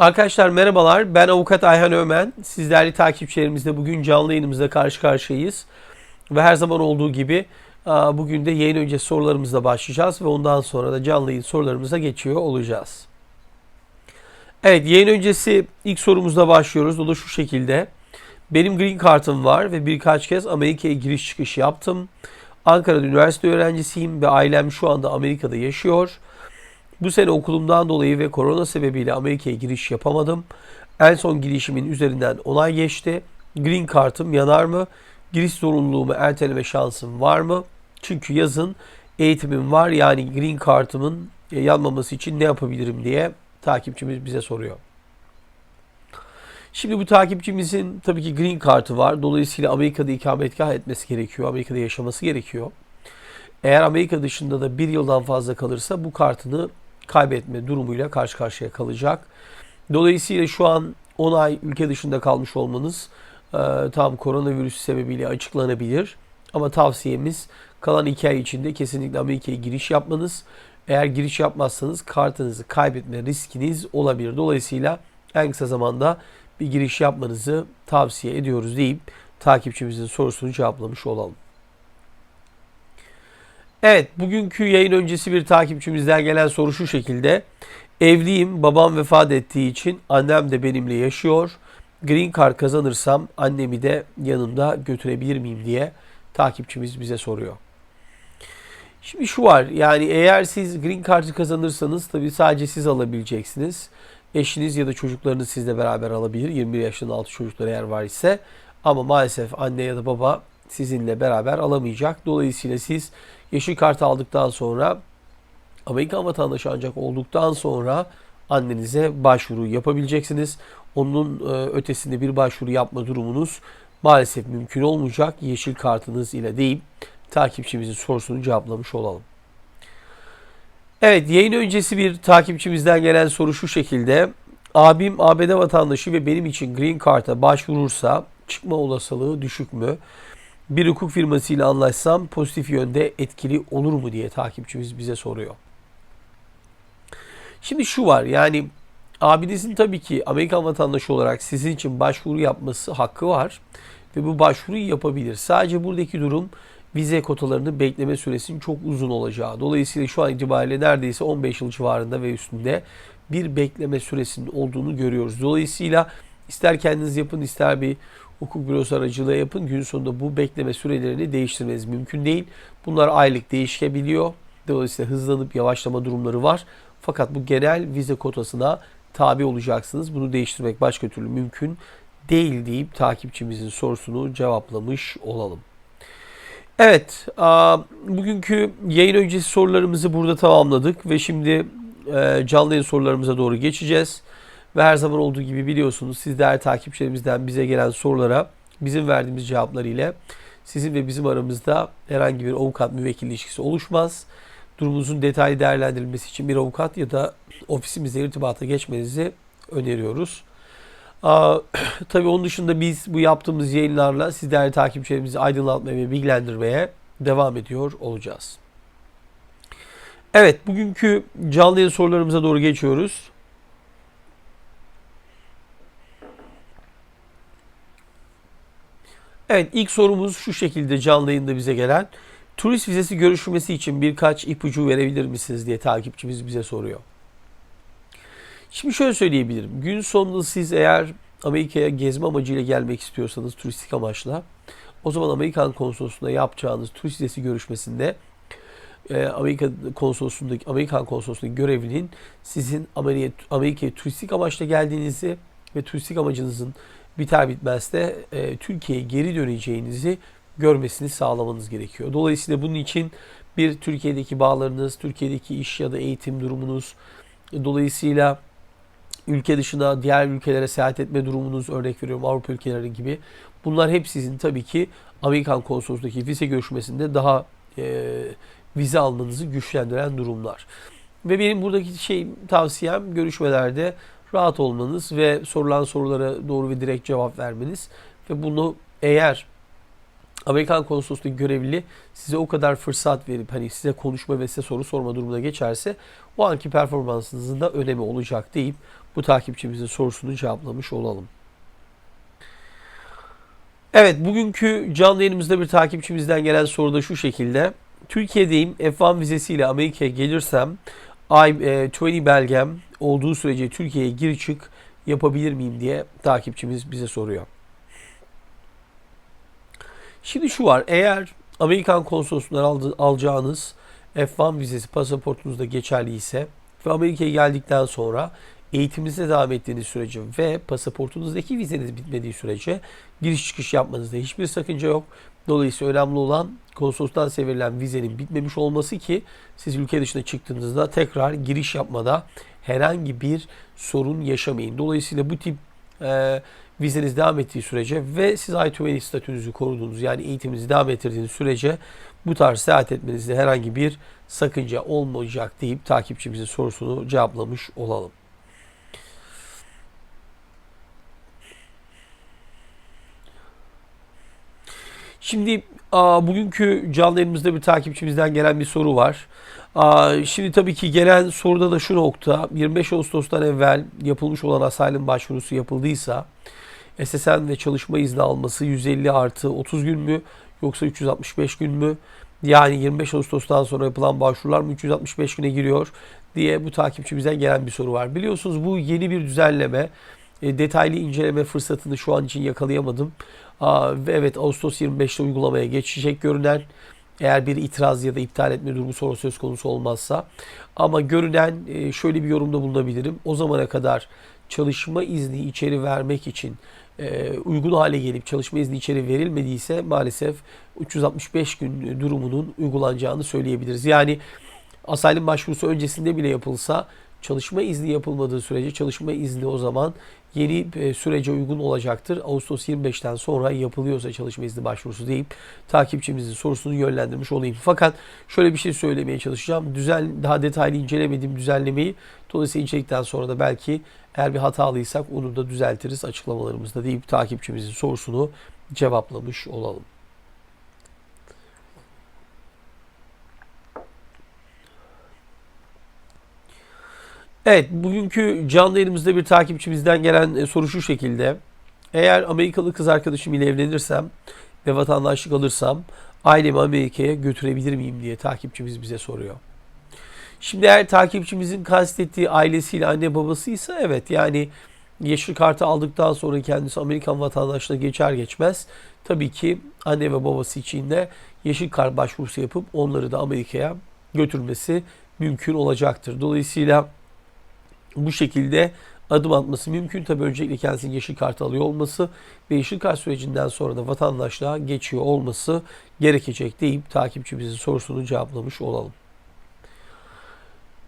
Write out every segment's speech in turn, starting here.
Arkadaşlar merhabalar. Ben avukat Ayhan Ömen. Siz değerli takipçilerimizle bugün canlı yayınımızda karşı karşıyayız. Ve her zaman olduğu gibi bugün de yayın öncesi sorularımızla başlayacağız ve ondan sonra da canlı yayın sorularımıza geçiyor olacağız. Evet yayın öncesi ilk sorumuzla başlıyoruz. O da şu şekilde. Benim green kartım var ve birkaç kez Amerika'ya giriş çıkış yaptım. Ankara'da üniversite öğrencisiyim ve ailem şu anda Amerika'da yaşıyor. Bu sene okulumdan dolayı ve korona sebebiyle Amerika'ya giriş yapamadım. En son girişimin üzerinden onay geçti. Green kartım yanar mı? Giriş zorunluluğumu erteleme şansım var mı? Çünkü yazın eğitimim var. Yani green kartımın e, yanmaması için ne yapabilirim diye takipçimiz bize soruyor. Şimdi bu takipçimizin tabii ki green kartı var. Dolayısıyla Amerika'da ikametgah etmesi gerekiyor. Amerika'da yaşaması gerekiyor. Eğer Amerika dışında da bir yıldan fazla kalırsa bu kartını kaybetme durumuyla karşı karşıya kalacak. Dolayısıyla şu an 10 ay ülke dışında kalmış olmanız e, tam koronavirüs sebebiyle açıklanabilir. Ama tavsiyemiz kalan 2 ay içinde kesinlikle Amerika'ya giriş yapmanız. Eğer giriş yapmazsanız kartınızı kaybetme riskiniz olabilir. Dolayısıyla en kısa zamanda bir giriş yapmanızı tavsiye ediyoruz deyip takipçimizin sorusunu cevaplamış olalım. Evet, bugünkü yayın öncesi bir takipçimizden gelen soru şu şekilde. Evliyim, babam vefat ettiği için annem de benimle yaşıyor. Green Card kazanırsam annemi de yanımda götürebilir miyim diye takipçimiz bize soruyor. Şimdi şu var, yani eğer siz Green Card'ı kazanırsanız tabii sadece siz alabileceksiniz. Eşiniz ya da çocuklarınız sizle beraber alabilir. 21 yaşından altı çocuklar eğer var ise. Ama maalesef anne ya da baba sizinle beraber alamayacak. Dolayısıyla siz yeşil kart aldıktan sonra Amerikan vatandaşı ancak olduktan sonra annenize başvuru yapabileceksiniz. Onun e, ötesinde bir başvuru yapma durumunuz maalesef mümkün olmayacak. Yeşil kartınız ile deyip takipçimizin sorusunu cevaplamış olalım. Evet yayın öncesi bir takipçimizden gelen soru şu şekilde. Abim ABD vatandaşı ve benim için Green Card'a başvurursa çıkma olasılığı düşük mü? Bir hukuk firmasıyla anlaşsam pozitif yönde etkili olur mu diye takipçimiz bize soruyor. Şimdi şu var yani abinizin tabii ki Amerikan vatandaşı olarak sizin için başvuru yapması hakkı var ve bu başvuruyu yapabilir. Sadece buradaki durum vize kotalarının bekleme süresinin çok uzun olacağı. Dolayısıyla şu an itibariyle neredeyse 15 yıl civarında ve üstünde bir bekleme süresinin olduğunu görüyoruz. Dolayısıyla ister kendiniz yapın ister bir hukuk bürosu aracılığıyla yapın. Gün sonunda bu bekleme sürelerini değiştirmeniz mümkün değil. Bunlar aylık değişebiliyor. Dolayısıyla hızlanıp yavaşlama durumları var. Fakat bu genel vize kotasına tabi olacaksınız. Bunu değiştirmek başka türlü mümkün değil deyip takipçimizin sorusunu cevaplamış olalım. Evet, bugünkü yayın öncesi sorularımızı burada tamamladık ve şimdi e, canlı yayın sorularımıza doğru geçeceğiz. Ve her zaman olduğu gibi biliyorsunuz siz değerli takipçilerimizden bize gelen sorulara bizim verdiğimiz cevaplar ile sizin ve bizim aramızda herhangi bir avukat müvekkil ilişkisi oluşmaz. Durumunuzun detaylı değerlendirilmesi için bir avukat ya da ofisimizle irtibata geçmenizi öneriyoruz. Aa, tabii onun dışında biz bu yaptığımız yayınlarla siz değerli takipçilerimizi aydınlatmaya ve bilgilendirmeye devam ediyor olacağız. Evet, bugünkü canlı yayın sorularımıza doğru geçiyoruz. Evet, ilk sorumuz şu şekilde canlı yayında bize gelen. Turist vizesi görüşmesi için birkaç ipucu verebilir misiniz diye takipçimiz bize soruyor. Şimdi şöyle söyleyebilirim. Gün sonunda siz eğer Amerika'ya gezme amacıyla gelmek istiyorsanız turistik amaçla o zaman Amerikan konsolosluğunda yapacağınız turist vizesi görüşmesinde e, Amerika konsolosluğundaki Amerikan konsolosluğundaki görevlinin sizin Amerika'ya Amerika'ya turistik amaçla geldiğinizi ve turistik amacınızın biter bitmez de e, Türkiye'ye geri döneceğinizi görmesini sağlamanız gerekiyor. Dolayısıyla bunun için bir Türkiye'deki bağlarınız, Türkiye'deki iş ya da eğitim durumunuz, dolayısıyla ülke dışına diğer ülkelere seyahat etme durumunuz örnek veriyorum Avrupa ülkeleri gibi. Bunlar hep sizin tabii ki Amerikan konsolosluğundaki vize görüşmesinde daha e, vize almanızı güçlendiren durumlar. Ve benim buradaki şey tavsiyem görüşmelerde rahat olmanız ve sorulan sorulara doğru ve direkt cevap vermeniz ve bunu eğer Amerikan konsolosluğu görevli size o kadar fırsat verip hani size konuşma ve size soru sorma durumuna geçerse o anki performansınızın da önemi olacak deyip bu takipçimizin sorusunu cevaplamış olalım. Evet bugünkü canlı yayınımızda bir takipçimizden gelen soru da şu şekilde. Türkiye'deyim F1 vizesiyle Amerika'ya gelirsem I-20 belgem olduğu sürece Türkiye'ye gir çık yapabilir miyim diye takipçimiz bize soruyor. Şimdi şu var eğer Amerikan konsolosundan alacağınız F1 vizesi pasaportunuzda geçerli ise ve Amerika'ya geldikten sonra eğitiminize devam ettiğiniz sürece ve pasaportunuzdaki vizeniz bitmediği sürece giriş çıkış yapmanızda hiçbir sakınca yok. Dolayısıyla önemli olan konsolosluktan size verilen vizenin bitmemiş olması ki siz ülke dışına çıktığınızda tekrar giriş yapmada herhangi bir sorun yaşamayın. Dolayısıyla bu tip e, vizeniz devam ettiği sürece ve siz I-20 statünüzü koruduğunuz yani eğitiminizi devam ettirdiğiniz sürece bu tarz seyahat etmenizde herhangi bir sakınca olmayacak deyip takipçimizin sorusunu cevaplamış olalım. Şimdi bugünkü canlı yayınımızda bir takipçimizden gelen bir soru var. Şimdi tabii ki gelen soruda da şu nokta 25 Ağustos'tan evvel yapılmış olan asylum başvurusu yapıldıysa SSN ve çalışma izni alması 150 artı 30 gün mü yoksa 365 gün mü? Yani 25 Ağustos'tan sonra yapılan başvurular mı 365 güne giriyor diye bu takipçimizden gelen bir soru var. Biliyorsunuz bu yeni bir düzenleme. E, detaylı inceleme fırsatını şu an için yakalayamadım. Ve evet Ağustos 25'te uygulamaya geçecek görünen eğer bir itiraz ya da iptal etme durumu sonra söz konusu olmazsa. Ama görünen e, şöyle bir yorumda bulunabilirim. O zamana kadar çalışma izni içeri vermek için e, uygun hale gelip çalışma izni içeri verilmediyse maalesef 365 gün durumunun uygulanacağını söyleyebiliriz. Yani asylum başvurusu öncesinde bile yapılsa çalışma izni yapılmadığı sürece çalışma izni o zaman yeni e, sürece uygun olacaktır. Ağustos 25'ten sonra yapılıyorsa çalışma izni başvurusu deyip takipçimizin sorusunu yönlendirmiş olayım. Fakat şöyle bir şey söylemeye çalışacağım. Düzen daha detaylı incelemediğim düzenlemeyi dolayısıyla inceledikten sonra da belki eğer bir hatalıysak onu da düzeltiriz açıklamalarımızda deyip takipçimizin sorusunu cevaplamış olalım. Evet, bugünkü canlı yayınımızda bir takipçimizden gelen e, soru şu şekilde. Eğer Amerikalı kız arkadaşım ile evlenirsem ve vatandaşlık alırsam ailemi Amerika'ya götürebilir miyim diye takipçimiz bize soruyor. Şimdi eğer takipçimizin kastettiği ailesiyle anne babasıysa evet yani yeşil kartı aldıktan sonra kendisi Amerikan vatandaşlığı geçer geçmez tabii ki anne ve babası için de yeşil kart başvurusu yapıp onları da Amerika'ya götürmesi mümkün olacaktır. Dolayısıyla bu şekilde adım atması mümkün. Tabii öncelikle kendisinin yeşil kart alıyor olması ve yeşil kart sürecinden sonra da vatandaşlığa geçiyor olması gerekecek deyip takipçimizin sorusunu cevaplamış olalım.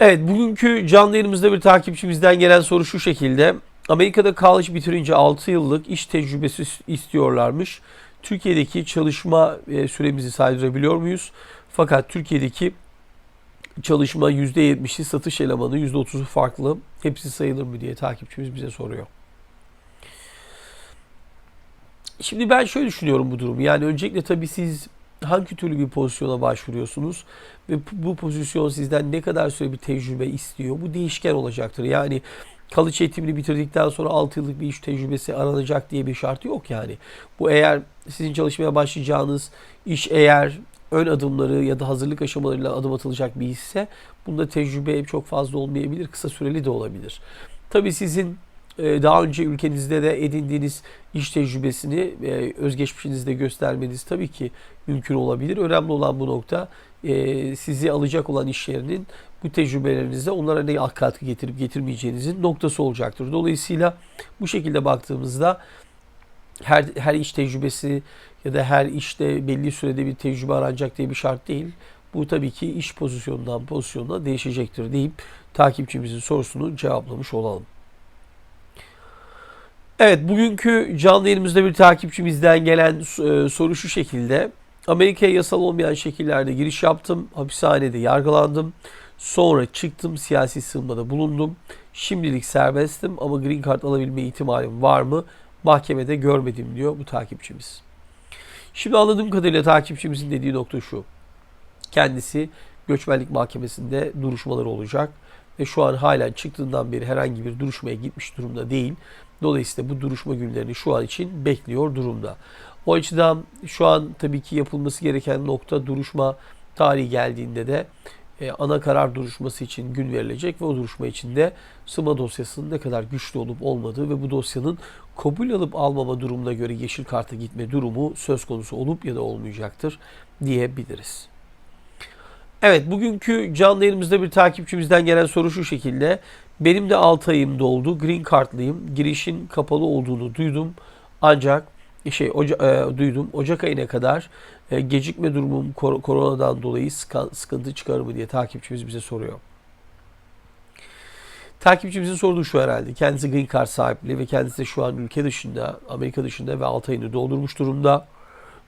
Evet bugünkü canlı yayınımızda bir takipçimizden gelen soru şu şekilde. Amerika'da college bitirince 6 yıllık iş tecrübesi istiyorlarmış. Türkiye'deki çalışma e, süremizi saydırabiliyor muyuz? Fakat Türkiye'deki çalışma %70'i satış elemanı %30'u farklı. Hepsi sayılır mı diye takipçimiz bize soruyor. Şimdi ben şöyle düşünüyorum bu durumu. Yani öncelikle tabii siz hangi türlü bir pozisyona başvuruyorsunuz ve bu pozisyon sizden ne kadar süre bir tecrübe istiyor? Bu değişken olacaktır. Yani kalıcı eğitimini bitirdikten sonra 6 yıllık bir iş tecrübesi aranacak diye bir şart yok yani. Bu eğer sizin çalışmaya başlayacağınız iş eğer ön adımları ya da hazırlık aşamalarıyla adım atılacak bir hisse bunda tecrübe çok fazla olmayabilir. Kısa süreli de olabilir. Tabii sizin e, daha önce ülkenizde de edindiğiniz iş tecrübesini e, özgeçmişinizde göstermeniz tabii ki mümkün olabilir. Önemli olan bu nokta e, sizi alacak olan iş yerinin bu tecrübelerinizde onlara ne katkı getirip getirmeyeceğinizin noktası olacaktır. Dolayısıyla bu şekilde baktığımızda her, her iş tecrübesi ya da her işte belli sürede bir tecrübe aranacak diye bir şart değil. Bu tabii ki iş pozisyonundan pozisyonuna değişecektir deyip takipçimizin sorusunu cevaplamış olalım. Evet bugünkü canlı yayınımızda bir takipçimizden gelen e, soru şu şekilde. Amerika'ya yasal olmayan şekillerde giriş yaptım. Hapishanede yargılandım. Sonra çıktım siyasi sığınmada bulundum. Şimdilik serbestim ama green card alabilme ihtimalim var mı? Mahkemede görmedim diyor bu takipçimiz. Şimdi anladığım kadarıyla takipçimizin dediği nokta şu. Kendisi göçmenlik mahkemesinde duruşmaları olacak ve şu an halen çıktığından beri herhangi bir duruşmaya gitmiş durumda değil. Dolayısıyla bu duruşma günlerini şu an için bekliyor durumda. O açıdan şu an tabii ki yapılması gereken nokta duruşma tarihi geldiğinde de e, ana karar duruşması için gün verilecek ve o duruşma içinde sıma dosyasının ne kadar güçlü olup olmadığı ve bu dosyanın kabul alıp almama durumuna göre yeşil karta gitme durumu söz konusu olup ya da olmayacaktır diyebiliriz. Evet bugünkü canlı yayınımızda bir takipçimizden gelen soru şu şekilde. Benim de 6 ayım doldu. Green Card'lıyım. Girişin kapalı olduğunu duydum. Ancak şey Oca, e, duydum. Ocak ayına kadar e, gecikme durumum kor- koronadan dolayı sıkıntı çıkarır mı diye takipçimiz bize soruyor. Takipçimizin sorduğu şu herhalde. Kendisi Green Card sahipliği ve kendisi de şu an ülke dışında, Amerika dışında ve 6 ayını doldurmuş durumda.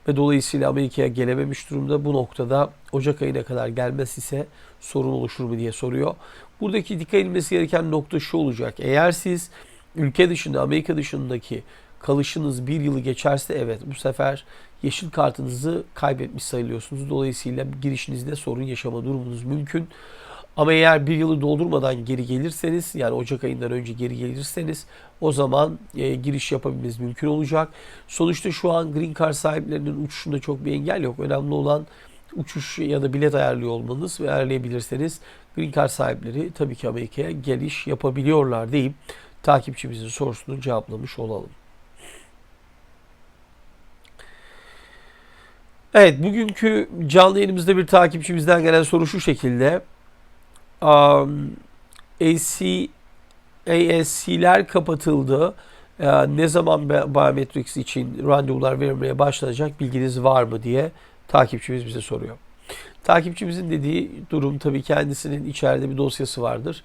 Ve dolayısıyla Amerika'ya gelememiş durumda. Bu noktada Ocak ayına kadar gelmez ise sorun oluşur mu diye soruyor. Buradaki dikkat edilmesi gereken nokta şu olacak. Eğer siz ülke dışında, Amerika dışındaki kalışınız bir yılı geçerse evet bu sefer yeşil kartınızı kaybetmiş sayılıyorsunuz. Dolayısıyla girişinizde sorun yaşama durumunuz mümkün. Ama eğer bir yılı doldurmadan geri gelirseniz yani Ocak ayından önce geri gelirseniz o zaman e, giriş yapabilmeniz mümkün olacak. Sonuçta şu an Green Card sahiplerinin uçuşunda çok bir engel yok. Önemli olan uçuş ya da bilet ayarlıyor olmanız ve ayarlayabilirseniz Green Card sahipleri tabii ki Amerika'ya geliş yapabiliyorlar deyip takipçimizin sorusunu cevaplamış olalım. Evet bugünkü canlı yayınımızda bir takipçimizden gelen soru şu şekilde. Um, AC, ASC'ler kapatıldı. Ee, ne zaman biometrics için randevular verilmeye başlanacak bilginiz var mı diye takipçimiz bize soruyor. Takipçimizin dediği durum tabii kendisinin içeride bir dosyası vardır.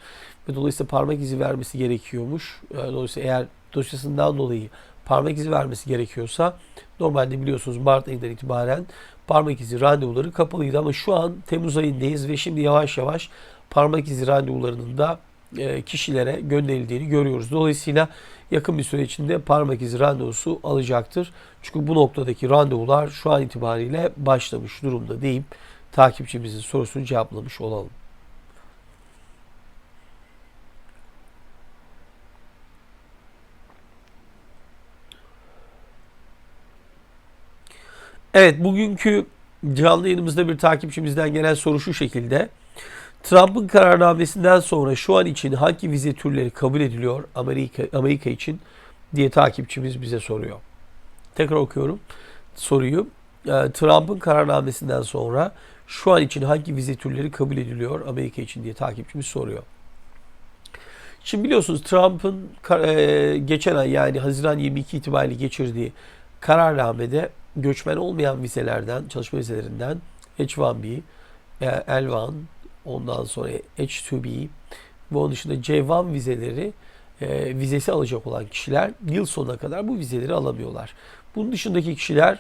Ve dolayısıyla parmak izi vermesi gerekiyormuş. Ee, dolayısıyla eğer dosyasından dolayı parmak izi vermesi gerekiyorsa normalde biliyorsunuz Mart ayından itibaren parmak izi randevuları kapalıydı ama şu an Temmuz ayındayız ve şimdi yavaş yavaş parmak izi randevularının da e, kişilere gönderildiğini görüyoruz. Dolayısıyla yakın bir süre içinde parmak izi randevusu alacaktır. Çünkü bu noktadaki randevular şu an itibariyle başlamış durumda deyip takipçimizin sorusunu cevaplamış olalım. Evet bugünkü canlı yayınımızda bir takipçimizden gelen soru şu şekilde. Trump'ın kararnamesinden sonra şu an için hangi vize türleri kabul ediliyor Amerika, Amerika için diye takipçimiz bize soruyor. Tekrar okuyorum soruyu. Ee, Trump'ın kararnamesinden sonra şu an için hangi vize türleri kabul ediliyor Amerika için diye takipçimiz soruyor. Şimdi biliyorsunuz Trump'ın e, geçen ay yani Haziran 22 itibariyle geçirdiği kararnamede göçmen olmayan vizelerden, çalışma vizelerinden H1B, e, L1, ondan sonra H2B ve onun dışında C1 vizeleri e, vizesi alacak olan kişiler yıl sonuna kadar bu vizeleri alamıyorlar. Bunun dışındaki kişiler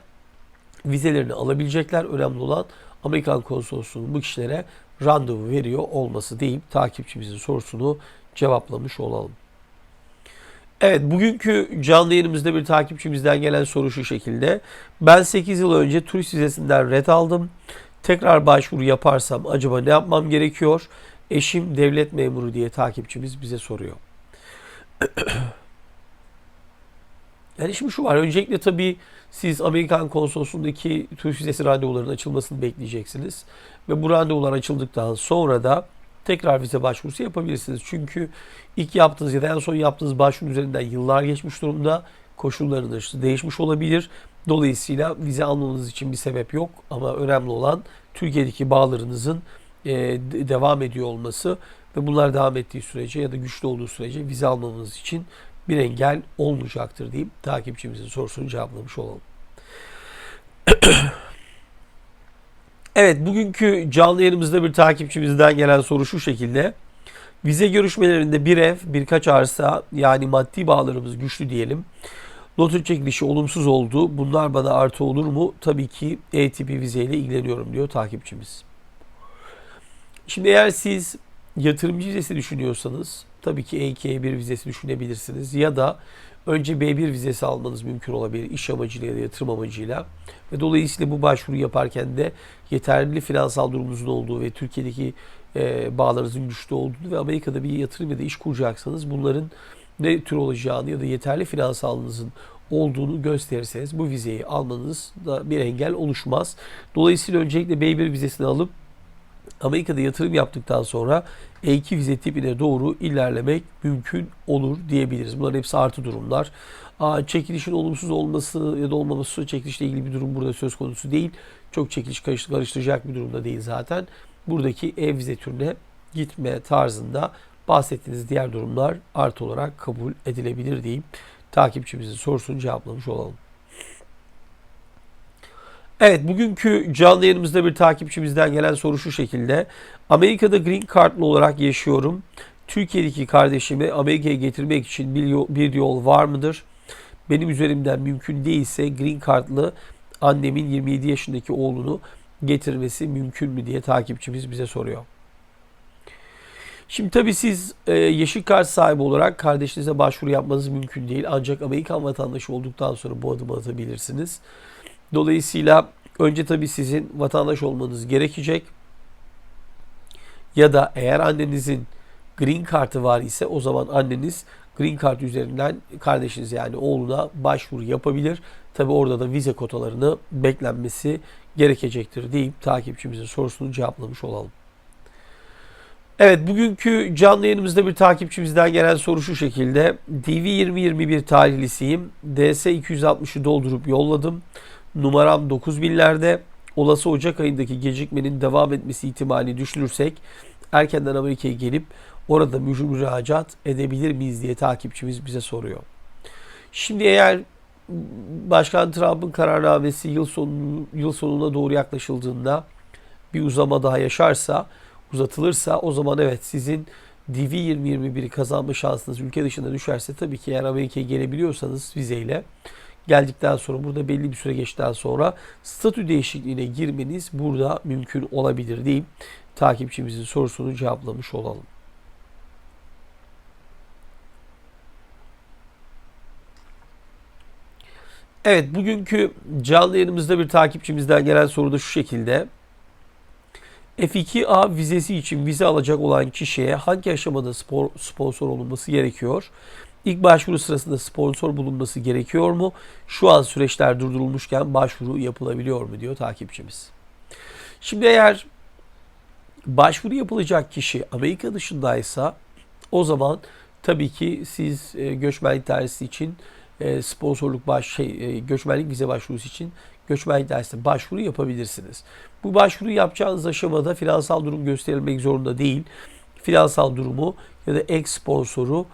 vizelerini alabilecekler. Önemli olan Amerikan konsolosluğunun bu kişilere randevu veriyor olması deyip takipçimizin sorusunu cevaplamış olalım. Evet bugünkü canlı yayınımızda bir takipçimizden gelen soru şu şekilde. Ben 8 yıl önce turist vizesinden red aldım. Tekrar başvuru yaparsam acaba ne yapmam gerekiyor? Eşim devlet memuru diye takipçimiz bize soruyor. yani şimdi şu var. Öncelikle tabii siz Amerikan konsolosluğundaki turist vizesi randevularının açılmasını bekleyeceksiniz. Ve bu randevular açıldıktan sonra da tekrar vize başvurusu yapabilirsiniz. Çünkü ilk yaptığınız ya da en son yaptığınız başvuru üzerinden yıllar geçmiş durumda. Koşullarınız değişmiş olabilir. Dolayısıyla vize almanız için bir sebep yok. Ama önemli olan Türkiye'deki bağlarınızın e, devam ediyor olması ve bunlar devam ettiği sürece ya da güçlü olduğu sürece vize almamız için bir engel olmayacaktır deyip takipçimizin sorusunu cevaplamış olalım. Evet bugünkü canlı yayınımızda bir takipçimizden gelen soru şu şekilde. Vize görüşmelerinde bir ev, birkaç arsa yani maddi bağlarımız güçlü diyelim. Loto çekilişi olumsuz oldu. Bunlar bana artı olur mu? Tabii ki E tipi vizeyle ilgileniyorum diyor takipçimiz. Şimdi eğer siz yatırımcı vizesi düşünüyorsanız tabii ki E2, E1 vizesi düşünebilirsiniz. Ya da önce B1 vizesi almanız mümkün olabilir iş amacıyla ya da yatırım amacıyla. Ve dolayısıyla bu başvuru yaparken de yeterli finansal durumunuzun olduğu ve Türkiye'deki e, bağlarınızın güçlü olduğunu ve Amerika'da bir yatırım ya da iş kuracaksanız bunların ne tür olacağını ya da yeterli finansalınızın olduğunu gösterirseniz bu vizeyi almanız da bir engel oluşmaz. Dolayısıyla öncelikle B1 vizesini alıp Amerika'da yatırım yaptıktan sonra E2 vize tipine doğru ilerlemek mümkün olur diyebiliriz. Bunların hepsi artı durumlar. Aa, çekilişin olumsuz olması ya da olmaması çekilişle ilgili bir durum burada söz konusu değil. Çok çekiliş karıştıracak bir durumda değil zaten. Buradaki ev vize türüne gitme tarzında bahsettiğiniz diğer durumlar artı olarak kabul edilebilir diyeyim. Takipçimizin sorusunu cevaplamış olalım. Evet bugünkü canlı yayınımızda bir takipçimizden gelen soru şu şekilde. Amerika'da green card'lı olarak yaşıyorum. Türkiye'deki kardeşimi Amerika'ya getirmek için bir yol, bir yol var mıdır? Benim üzerimden mümkün değilse green card'lı annemin 27 yaşındaki oğlunu getirmesi mümkün mü diye takipçimiz bize soruyor. Şimdi tabii siz e, yeşil kart sahibi olarak kardeşinize başvuru yapmanız mümkün değil. Ancak Amerikan vatandaşı olduktan sonra bu adımı atabilirsiniz. Dolayısıyla önce tabii sizin vatandaş olmanız gerekecek. Ya da eğer annenizin green kartı var ise o zaman anneniz green card üzerinden kardeşiniz yani oğluna başvuru yapabilir. Tabii orada da vize kotalarını beklenmesi gerekecektir deyip takipçimizin sorusunu cevaplamış olalım. Evet bugünkü canlı yayınımızda bir takipçimizden gelen soru şu şekilde. DV2021 tarihlisiyim. DS 260'ı doldurup yolladım. Numaram 9000'lerde. Olası Ocak ayındaki gecikmenin devam etmesi ihtimali düşünürsek erkenden Amerika'ya gelip orada müracaat edebilir miyiz diye takipçimiz bize soruyor. Şimdi eğer Başkan Trump'ın kararnamesi yıl sonu yıl sonuna doğru yaklaşıldığında bir uzama daha yaşarsa, uzatılırsa o zaman evet sizin DV 2021'i kazanma şansınız ülke dışında düşerse tabii ki eğer Amerika'ya gelebiliyorsanız vizeyle geldikten sonra burada belli bir süre geçtikten sonra statü değişikliğine girmeniz burada mümkün olabilir deyip takipçimizin sorusunu cevaplamış olalım. Evet bugünkü canlı yayınımızda bir takipçimizden gelen soru da şu şekilde. F2A vizesi için vize alacak olan kişiye hangi aşamada spor, sponsor olunması gerekiyor? İlk başvuru sırasında sponsor bulunması gerekiyor mu? Şu an süreçler durdurulmuşken başvuru yapılabiliyor mu diyor takipçimiz. Şimdi eğer başvuru yapılacak kişi Amerika dışındaysa o zaman tabii ki siz e, göçmenlik dairesi için e, sponsorluk baş şey e, göçmenlik vize başvurusu için göçmenlik dairesine başvuru yapabilirsiniz. Bu başvuru yapacağınız aşamada finansal durum gösterilmek zorunda değil. Finansal durumu ya da ek sponsoru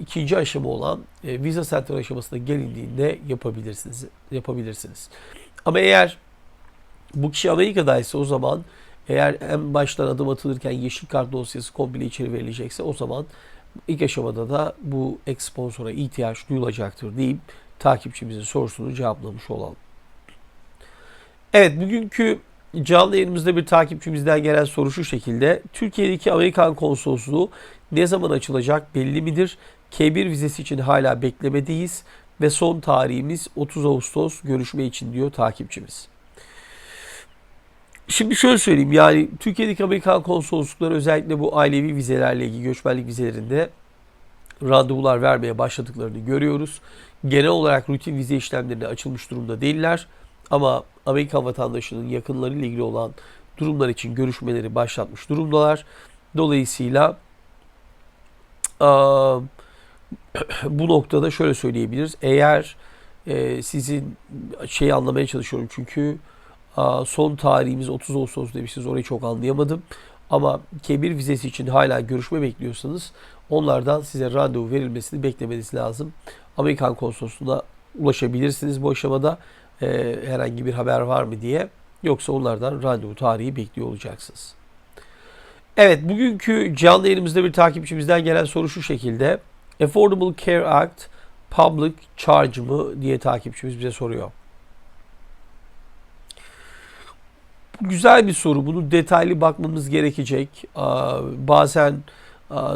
ikinci aşama olan e, Visa Center aşamasına gelindiğinde yapabilirsiniz. Yapabilirsiniz. Ama eğer bu kişi Amerika'daysa o zaman eğer en baştan adım atılırken yeşil kart dosyası komple içeri verilecekse o zaman ilk aşamada da bu ek sponsora ihtiyaç duyulacaktır deyip takipçimizin sorusunu cevaplamış olalım. Evet bugünkü canlı yayınımızda bir takipçimizden gelen soru şu şekilde. Türkiye'deki Amerikan konsolosluğu ne zaman açılacak belli midir? K1 vizesi için hala beklemedeyiz ve son tarihimiz 30 Ağustos görüşme için diyor takipçimiz. Şimdi şöyle söyleyeyim yani Türkiye'deki Amerikan konsoloslukları özellikle bu ailevi vizelerle ilgili göçmenlik vizelerinde randevular vermeye başladıklarını görüyoruz. Genel olarak rutin vize işlemlerine açılmış durumda değiller. Ama Amerikan vatandaşının yakınlarıyla ilgili olan durumlar için görüşmeleri başlatmış durumdalar. Dolayısıyla bu noktada şöyle söyleyebiliriz. Eğer e, sizin şeyi anlamaya çalışıyorum çünkü son tarihimiz 30 Ağustos demişsiniz. Orayı çok anlayamadım. Ama K1 vizesi için hala görüşme bekliyorsanız onlardan size randevu verilmesini beklemeniz lazım. Amerikan konsolosluğuna ulaşabilirsiniz bu aşamada herhangi bir haber var mı diye. Yoksa onlardan randevu tarihi bekliyor olacaksınız. Evet bugünkü canlı yayınımızda bir takipçimizden gelen soru şu şekilde. Affordable Care Act public charge mı diye takipçimiz bize soruyor. Güzel bir soru. Bunu detaylı bakmamız gerekecek. Bazen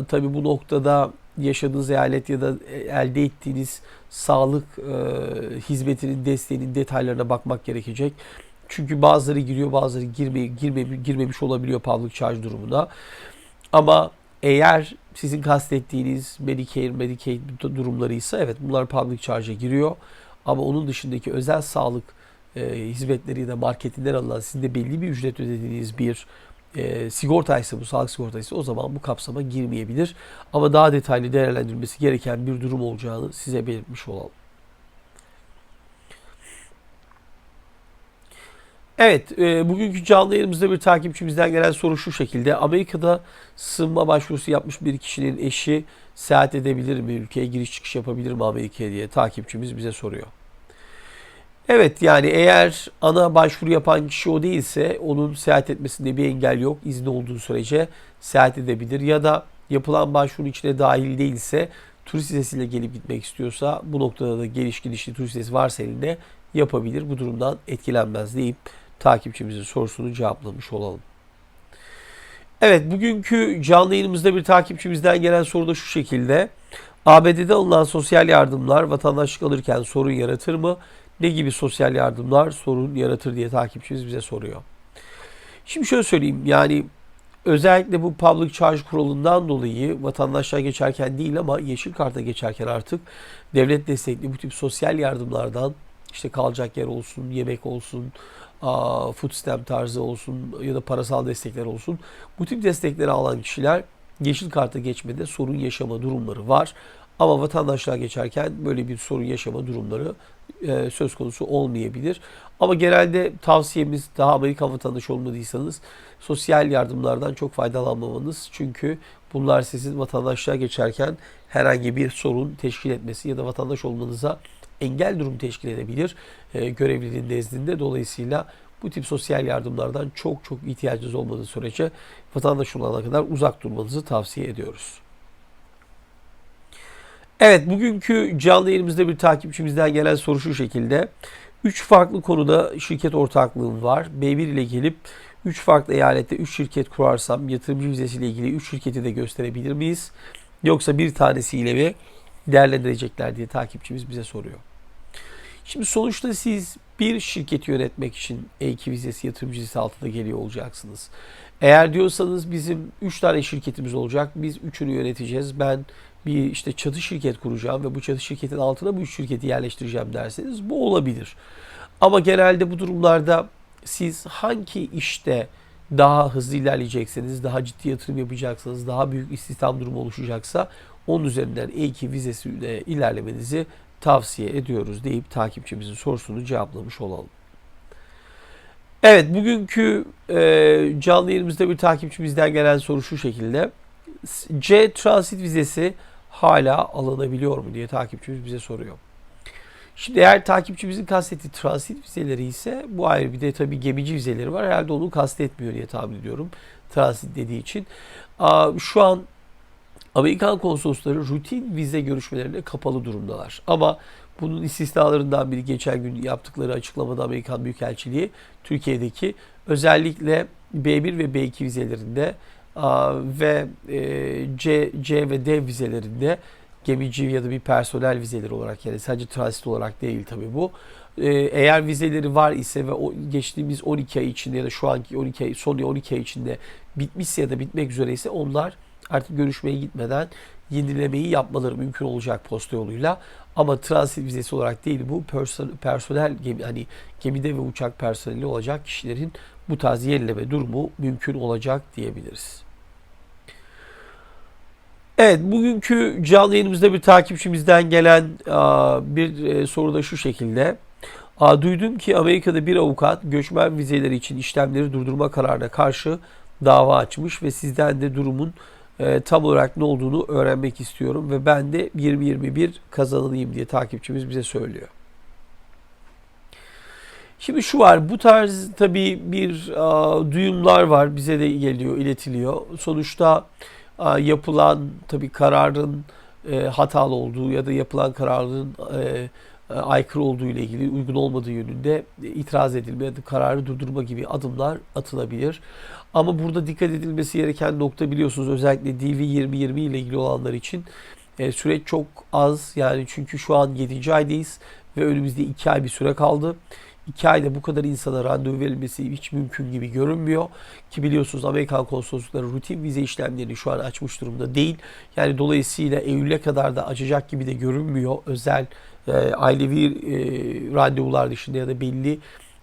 tabii bu noktada yaşadığınız eyalet ya da elde ettiğiniz sağlık hizmetinin desteğinin detaylarına bakmak gerekecek. Çünkü bazıları giriyor, bazıları girme, girme, girmemiş olabiliyor public charge durumuna. Ama eğer sizin kastettiğiniz Medicare, Medicaid durumlarıysa evet bunlar public charge'a giriyor. Ama onun dışındaki özel sağlık e, hizmetleri da marketinden alınan sizin de belli bir ücret ödediğiniz bir e, sigortaysa bu sağlık sigortaysa o zaman bu kapsama girmeyebilir. Ama daha detaylı değerlendirilmesi gereken bir durum olacağını size belirtmiş olalım. Evet, e, bugünkü canlı yayınımızda bir takipçimizden gelen soru şu şekilde. Amerika'da sığınma başvurusu yapmış bir kişinin eşi seyahat edebilir mi? Ülkeye giriş çıkış yapabilir mi Amerika'ya diye takipçimiz bize soruyor. Evet yani eğer ana başvuru yapan kişi o değilse onun seyahat etmesinde bir engel yok. İzni olduğu sürece seyahat edebilir ya da yapılan başvuru içine dahil değilse turist vizesiyle gelip gitmek istiyorsa bu noktada da geliş gidişli turist vizesi varsa elinde yapabilir. Bu durumdan etkilenmez deyip takipçimizin sorusunu cevaplamış olalım. Evet bugünkü canlı yayınımızda bir takipçimizden gelen soru da şu şekilde. ABD'de alınan sosyal yardımlar vatandaşlık alırken sorun yaratır mı? Ne gibi sosyal yardımlar sorun yaratır diye takipçimiz bize soruyor. Şimdi şöyle söyleyeyim yani özellikle bu public charge kuralından dolayı vatandaşlar geçerken değil ama yeşil karta geçerken artık devlet destekli bu tip sosyal yardımlardan işte kalacak yer olsun, yemek olsun, food stamp tarzı olsun ya da parasal destekler olsun. Bu tip destekleri alan kişiler yeşil karta geçmede sorun yaşama durumları var. Ama vatandaşlar geçerken böyle bir sorun yaşama durumları e, söz konusu olmayabilir. Ama genelde tavsiyemiz daha Amerikan vatandaşı olmadıysanız sosyal yardımlardan çok faydalanmamanız. Çünkü bunlar sizin vatandaşlığa geçerken herhangi bir sorun teşkil etmesi ya da vatandaş olmanıza engel durum teşkil edebilir e, görevlinin nezdinde. Dolayısıyla bu tip sosyal yardımlardan çok çok ihtiyacınız olmadığı sürece vatandaş olana kadar uzak durmanızı tavsiye ediyoruz. Evet bugünkü canlı yayınımızda bir takipçimizden gelen soru şu şekilde. 3 farklı konuda şirket ortaklığım var. B1 ile gelip 3 farklı eyalette 3 şirket kurarsam yatırımcı vizesiyle ilgili 3 şirketi de gösterebilir miyiz? Yoksa bir tanesiyle mi değerlendirecekler diye takipçimiz bize soruyor. Şimdi sonuçta siz bir şirketi yönetmek için E2 vizesi yatırımcı vizesi altında geliyor olacaksınız. Eğer diyorsanız bizim 3 tane şirketimiz olacak. Biz üçünü yöneteceğiz. Ben bir işte çatı şirket kuracağım ve bu çatı şirketin altına bu üç şirketi yerleştireceğim derseniz bu olabilir. Ama genelde bu durumlarda siz hangi işte daha hızlı ilerleyecekseniz, daha ciddi yatırım yapacaksınız, daha büyük istihdam durumu oluşacaksa onun üzerinden E2 vizesiyle ilerlemenizi tavsiye ediyoruz deyip takipçimizin sorusunu cevaplamış olalım. Evet bugünkü e, canlı yayınımızda bir takipçimizden gelen soru şu şekilde. C transit vizesi hala alınabiliyor mu diye takipçimiz bize soruyor. Şimdi eğer takipçimizin kastettiği transit vizeleri ise bu ayrı bir de tabii gemici vizeleri var. Herhalde onu kastetmiyor diye tahmin ediyorum. Transit dediği için. Şu an Amerikan konsolosları rutin vize görüşmelerine kapalı durumdalar. Ama bunun istisnalarından biri geçen gün yaptıkları açıklamada Amerikan Büyükelçiliği Türkiye'deki özellikle B1 ve B2 vizelerinde ve e, C, C ve D vizelerinde gemici ya da bir personel vizeleri olarak yani sadece transit olarak değil tabii bu. E, eğer vizeleri var ise ve geçtiğimiz 12 ay içinde ya da şu anki 12 ay, son 12 ay içinde bitmişse ya da bitmek üzere ise onlar artık görüşmeye gitmeden yenilemeyi yapmaları mümkün olacak posta yoluyla. Ama transit vizesi olarak değil bu personel, personel gemi, hani gemide ve uçak personeli olacak kişilerin bu tarz yenileme durumu mümkün olacak diyebiliriz. Evet, bugünkü canlı yayınımızda bir takipçimizden gelen bir e, soru da şu şekilde. Duydum ki Amerika'da bir avukat göçmen vizeleri için işlemleri durdurma kararına karşı dava açmış ve sizden de durumun e, tam olarak ne olduğunu öğrenmek istiyorum ve ben de 2021 kazanılayım diye takipçimiz bize söylüyor. Şimdi şu var, bu tarz tabii bir a, duyumlar var, bize de geliyor, iletiliyor. Sonuçta a, yapılan tabii kararın e, hatalı olduğu ya da yapılan kararın e, aykırı olduğu ile ilgili uygun olmadığı yönünde itiraz edilme ya da kararı durdurma gibi adımlar atılabilir. Ama burada dikkat edilmesi gereken nokta biliyorsunuz özellikle DV 2020 ile ilgili olanlar için e, süreç çok az. Yani çünkü şu an 7. aydayız ve önümüzde 2 ay bir süre kaldı. iki ayda bu kadar insana randevu verilmesi hiç mümkün gibi görünmüyor. Ki biliyorsunuz Amerikan konsoloslukları rutin vize işlemlerini şu an açmış durumda değil. Yani dolayısıyla Eylül'e kadar da açacak gibi de görünmüyor. Özel e, ailevi e, randevular dışında ya da belli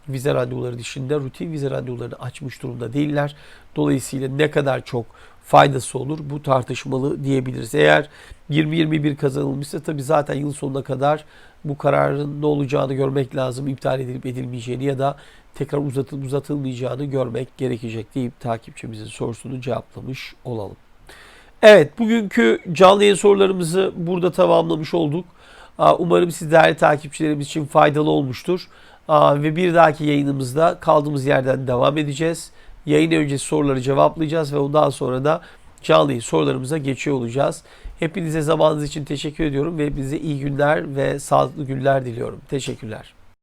vize randevuları dışında rutin vize randevularını açmış durumda değiller. Dolayısıyla ne kadar çok faydası olur bu tartışmalı diyebiliriz. Eğer 20-21 kazanılmışsa tabii zaten yıl sonuna kadar bu kararın ne olacağını görmek lazım. İptal edilip edilmeyeceğini ya da tekrar uzatılıp uzatılmayacağını görmek gerekecek deyip takipçimizin sorusunu cevaplamış olalım. Evet bugünkü canlı yayın sorularımızı burada tamamlamış olduk. Umarım siz değerli takipçilerimiz için faydalı olmuştur. Ve bir dahaki yayınımızda kaldığımız yerden devam edeceğiz. Yayın öncesi soruları cevaplayacağız ve ondan sonra da canlı sorularımıza geçiyor olacağız. Hepinize zamanınız için teşekkür ediyorum ve bize iyi günler ve sağlıklı günler diliyorum. Teşekkürler.